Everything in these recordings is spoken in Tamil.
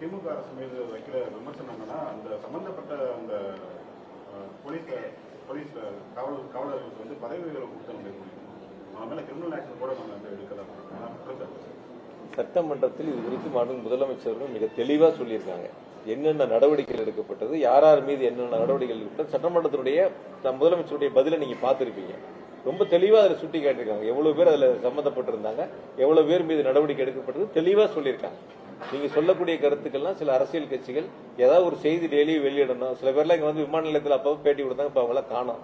திமுக அரசு மீது வைக்கிற விமர்சனங்கன்னா அந்த சம்பந்தப்பட்ட அந்த போலீஸ் போலீஸ் காவல் காவலர்களுக்கு வந்து பதவி உயர்வு அவங்க கிரிமினல் ஆக்ஷன் கூட நாங்கள் வந்து எடுக்கலாம் குற்றச்சாட்டு சட்டமன்றத்தில் இது குறித்து மாண்பு முதலமைச்சர்களும் மிக தெளிவாக சொல்லியிருக்காங்க. என்னென்ன நடவடிக்கைகள் எடுக்கப்பட்டது யார் யார் மீது என்னென்ன நடவடிக்கைகள் எடுக்கப்பட்டது சட்டமன்றத்தினுடைய முதலமைச்சருடைய பதிலை நீங்க பார்த்திருப்பீங்க. ரொம்ப தெளிவா அதில் சுட்டி காட்டியிருக்காங்க எவ்வளவு பேர் அதில் சம்பந்தப்பட்டிருந்தாங்க எவ்வளவு பேர் மீது நடவடிக்கை எடுக்கப்பட்டது தெளிவா சொல்லியிருக்காங்க. நீங்க சொல்லக்கூடிய கருத்துக்கள்லாம் சில அரசியல் கட்சிகள் ஏதாவது ஒரு செய்தி டெய்லியும் வெளியிடணும். சில பேர்லாம் இங்க வந்து விமான நிலையத்தில் அப்போ பேட்டி கொடுத்தாங்க இப்ப அவங்களாம் காணும்.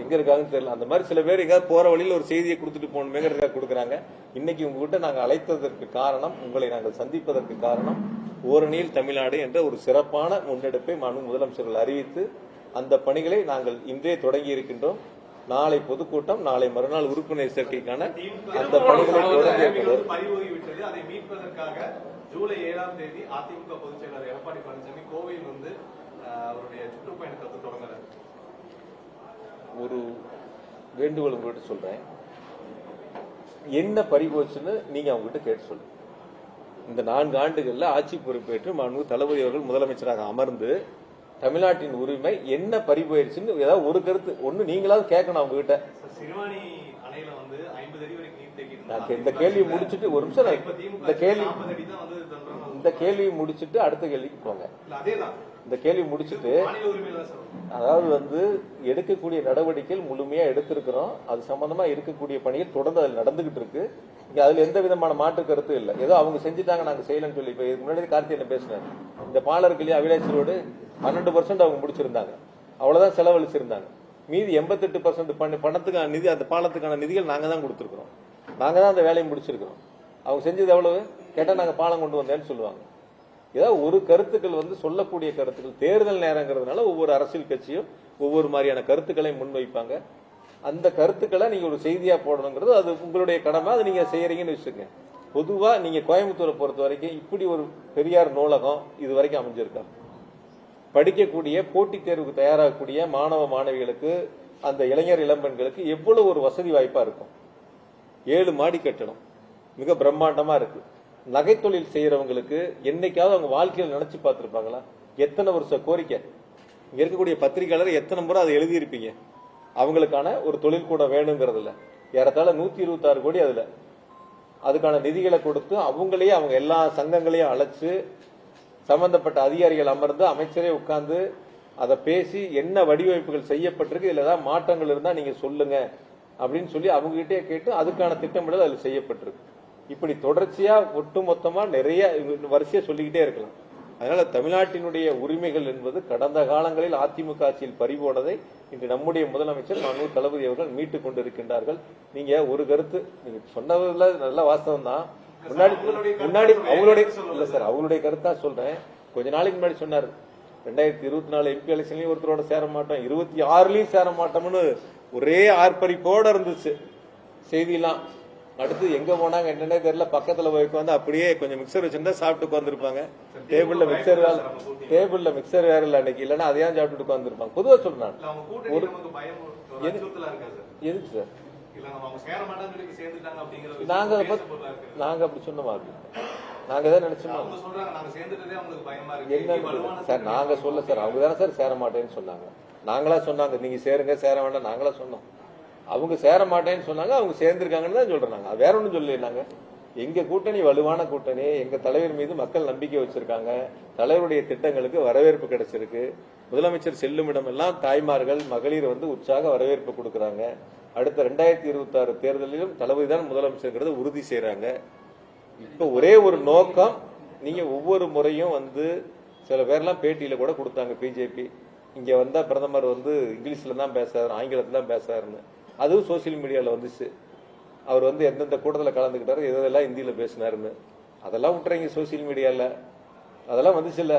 எங்க இருக்காங்கன்னு தெரியல. அந்த மாதிரி சில பேர் எங்கேயாவது போற வழியில் ஒரு செய்தியை கொடுத்துட்டு போகணுமேங்கிறத கொடுக்குறாங்க. இன்னைக்கு உங்ககிட்ட நாங்க அழைத்ததற்கு காரணம் உங்களை நாங்கள் சந்திப்பதற்கு காரணம் ஓரணியில் தமிழ்நாடு என்ற ஒரு சிறப்பான முன்னெடுப்பை மாண்பு முதலமைச்சர்கள் அறிவித்து அந்த பணிகளை நாங்கள் இன்றே தொடங்கி இருக்கின்றோம். நாளை பொதுக்கூட்டம் நாளை மறுநாள் உறுப்பினர் சேர்க்கைக்கான அந்த பணிகளை இருக்கிறோம் பறிபோகிவிட்டது அதை மீட்பதற்காக ஜூலை ஏழாம் தேதி அதிமுக பொதுச் செயலாளர் எடப்பாடி பழனிசாமி கோவையில் வந்து அவருடைய சுற்றுப்பயணத்தை வந்து தொடங்குறாரு ஒரு வேண்டுகோள் உங்ககிட்ட சொல்றேன். என்ன பறிபோச்சுன்னு நீங்க அவங்ககிட்ட கேட்டு சொல்லுங்க இந்த நான்கு ஆண்டுகள்ல ஆட்சி பொறுப்பேற்று மாண்பு தளபதி அவர்கள் முதலமைச்சராக அமர்ந்து தமிழ்நாட்டின் உரிமை என்ன பறிபோயிருச்சுன்னு ஏதாவது ஒரு கருத்து. ஒண்ணு நீங்களாவது கேட்கணும் அவங்க கிட்ட இந்த கேள்வியை முடிச்சிட்டு ஒரு நிமிஷம் இந்த கேள்வி இந்த கேள்வியை முடிச்சிட்டு அடுத்த கேள்விக்கு போங்க. இந்த கேள்வி முடிச்சிட்டு அதாவது வந்து எடுக்கக்கூடிய நடவடிக்கைகள் முழுமையா எடுத்திருக்கிறோம். அது சம்பந்தமா இருக்கக்கூடிய பணிகள் தொடர்ந்து அதில் நடந்துகிட்டு இருக்கு. இங்க அதுல எந்த விதமான மாற்று கருத்தும் இல்லை. ஏதோ அவங்க செஞ்சுட்டாங்க நாங்க செய்யலன்னு சொல்லி இப்ப இதுக்கு முன்னாடி கார்த்திகேயன் பேசினார். இந்த பாலம் இருக்கு இல்லையா அவினாசி ரோடு பன்னெண்டு பர்சன்ட் அவங்க முடிச்சிருந்தாங்க. அவ்வளவுதான் செலவழிச்சிருந்தாங்க. மீதி எண்பத்தெட்டு பர்சன்ட் பணத்துக்கான நிதி அந்த பாலத்துக்கான நிதிகள் நாங்க தான் கொடுத்துருக்கிறோம். நாங்க தான் அந்த வேலையை முடிச்சிருக்கிறோம். அவங்க செஞ்சது எவ்வளவு? கேட்டா நாங்க பாலம் கொண்டு வந்தேன்னு சொல்லுவாங்க. ஏதாவது ஒரு கருத்துக்கள் வந்து சொல்லக்கூடிய கருத்துக்கள் தேர்தல் நேரங்கிறதுனால ஒவ்வொரு அரசியல் கட்சியும் ஒவ்வொரு மாதிரியான கருத்துக்களை முன்வைப்பாங்க. அந்த கருத்துக்களை நீங்க ஒரு செய்தியா போடணுங்கிறது அது உங்களுடைய கடமை அது நீங்க செய்யறீங்கன்னு வச்சுக்கோங்க. பொதுவா நீங்க கோயம்புத்தூரை பொறுத்த வரைக்கும் இப்படி ஒரு பெரியார் நூலகம் இது வரைக்கும் அமைஞ்சிருக்கா? படிக்கக்கூடிய போட்டித் தேர்வுக்கு தயாராகக்கூடிய மாணவ மாணவிகளுக்கு அந்த இளைஞர் இளம்பெண்களுக்கு எவ்வளவு ஒரு வசதி வாய்ப்பா இருக்கும்? ஏழு மாடி கட்டணம் மிக பிரம்மாண்டமா இருக்கு. நகைத்தொழில் செய்யறவங்களுக்கு என்னைக்காவது அவங்க வாழ்க்கையில் நினைச்சு பார்த்துருப்பாங்களா? எத்தனை வருஷ கோரிக்கை? இங்கே இருக்கக்கூடிய பத்திரிகையாளர் எத்தனை முறை அதை எழுதியிருப்பீங்க? அவங்களுக்கான ஒரு தொழில் கூட வேணுங்கிறதுல ஏறத்தாழ நூத்தி இருபத்தாறு கோடி அதுல. அதுக்கான நிதிகளை கொடுத்து அவங்களையே அவங்க எல்லா சங்கங்களையும் அழைச்சு சம்பந்தப்பட்ட அதிகாரிகள் அமர்ந்து அமைச்சரே உட்கார்ந்து அதை பேசி என்ன வடிவமைப்புகள் செய்யப்பட்டிருக்கு இதுல ஏதாவது மாற்றங்கள் இருந்தா நீங்க சொல்லுங்க அப்படின்னு சொல்லி அவங்க கிட்டே கேட்டு அதுக்கான திட்டமிடல் அதில் செய்யப்பட்டிருக்கு. இப்படி தொடர்ச்சியா ஒட்டுமொத்தமா நிறைய வரிசையா சொல்லிக்கிட்டே இருக்கலாம். அதனால தமிழ்நாட்டினுடைய உரிமைகள் என்பது கடந்த காலங்களில் அதிமுக ஆட்சியில் பறிபோனதை இன்று நம்முடைய முதலமைச்சர் மனு தளபதி அவர்கள் மீட்டுக் கொண்டிருக்கின்றார்கள். நீங்க ஒரு கருத்து நீங்க சொன்னதுல நல்ல வாஸ்தவம் தான். முன்னாடி முன்னாடி அவங்களுடைய இல்ல சார் அவங்களுடைய கருத்தா சொல்றேன். கொஞ்ச நாளைக்கு முன்னாடி சொன்னார் ரெண்டாயிரத்தி இருபத்தி நாலு எம்பி எலெக்ஷன்லயும் ஒருத்தரோட சேர மாட்டோம் இருபத்தி ஆறுலயும் சேர மாட்டோம்னு ஒரே ஆர்ப்பரிப்போட இருந்துச்சு. செய்தியெல்லாம் அடுத்து எங்க போனாங்க என்னன்னே தெரியல. பக்கத்துல போய் உட்காந்து அப்படியே கொஞ்சம் மிக்சர் வச்சிருந்தா சாப்பிட்டு உட்காந்துருப்பாங்க டேபிள்ல மிக்சர் வேற டேபிள்ல மிக்சர் வேற இல்ல அன்னைக்கு. இல்லன்னா அதையும் சாப்பிட்டுட்டு உட்காந்துருப்பாங்க பொதுவா சொல்றேன் ஒரு எதுக்கு சார்? நாங்க நாங்க அப்படி சொன்னோமா நாங்க தான் நினைச்சோமா. என்ன சார் நாங்க சொல்ல சார் அவங்க தானே சார் சேர மாட்டேன்னு சொன்னாங்க. நாங்களா சொன்னாங்க நீங்க சேருங்க சேர வேண்டாம் நாங்களா சொன்னோம். அவங்க சேர மாட்டேன்னு சொன்னாங்க அவங்க சேர்ந்திருக்காங்கன்னு தான் சொல்றாங்க நாங்க. வேற ஒன்றும் சொல்லல நாங்க. எங்க கூட்டணி வலுவான கூட்டணி எங்க தலைவர் மீது மக்கள் நம்பிக்கை வச்சிருக்காங்க தலைவருடைய திட்டங்களுக்கு வரவேற்பு கிடைச்சிருக்கு. முதலமைச்சர் செல்லும் இடமெல்லாம் தாய்மார்கள் மகளிர் வந்து உற்சாக வரவேற்பு கொடுக்குறாங்க. அடுத்த ரெண்டாயிரத்தி இருபத்தி ஆறு தேர்தலிலும் தளபதி தான் முதலமைச்சர்ங்கிறத உறுதி செய்யறாங்க இப்ப ஒரே ஒரு நோக்கம் நீங்க ஒவ்வொரு முறையும் வந்து சில பேர்லாம் பேட்டியில கூட கொடுத்தாங்க பிஜேபி. இங்க வந்தா பிரதமர் வந்து இங்கிலீஷ்ல தான் பேசுறாரு ஆங்கிலத்துல தான் பேசுறாருன்னு. அதுவும் சோசியல் மீடியாவில் வந்துச்சு. அவர் வந்து எந்தெந்த கூட்டத்தில் கலந்துக்கிட்டாரு எதெல்லாம் ஹிந்தியில் பேசினாருன்னு. அதெல்லாம் விட்டுறீங்க சோசியல் மீடியாவில் அதெல்லாம் வந்துச்சுல்ல.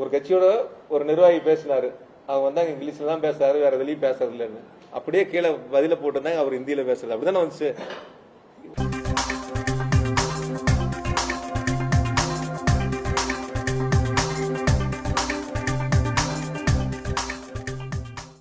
ஒரு கட்சியோட ஒரு நிர்வாகி பேசினாரு. அவங்க வந்தாங்க இங்கிலீஷில் தான் பேசுறாரு வேற எதுலயும் பேசுறது இல்லைன்னு அப்படியே கீழே பதில போட்டிருந்தாங்க அவர் ஹிந்தியில் பேசுறது. அப்படிதானே வந்துச்சு?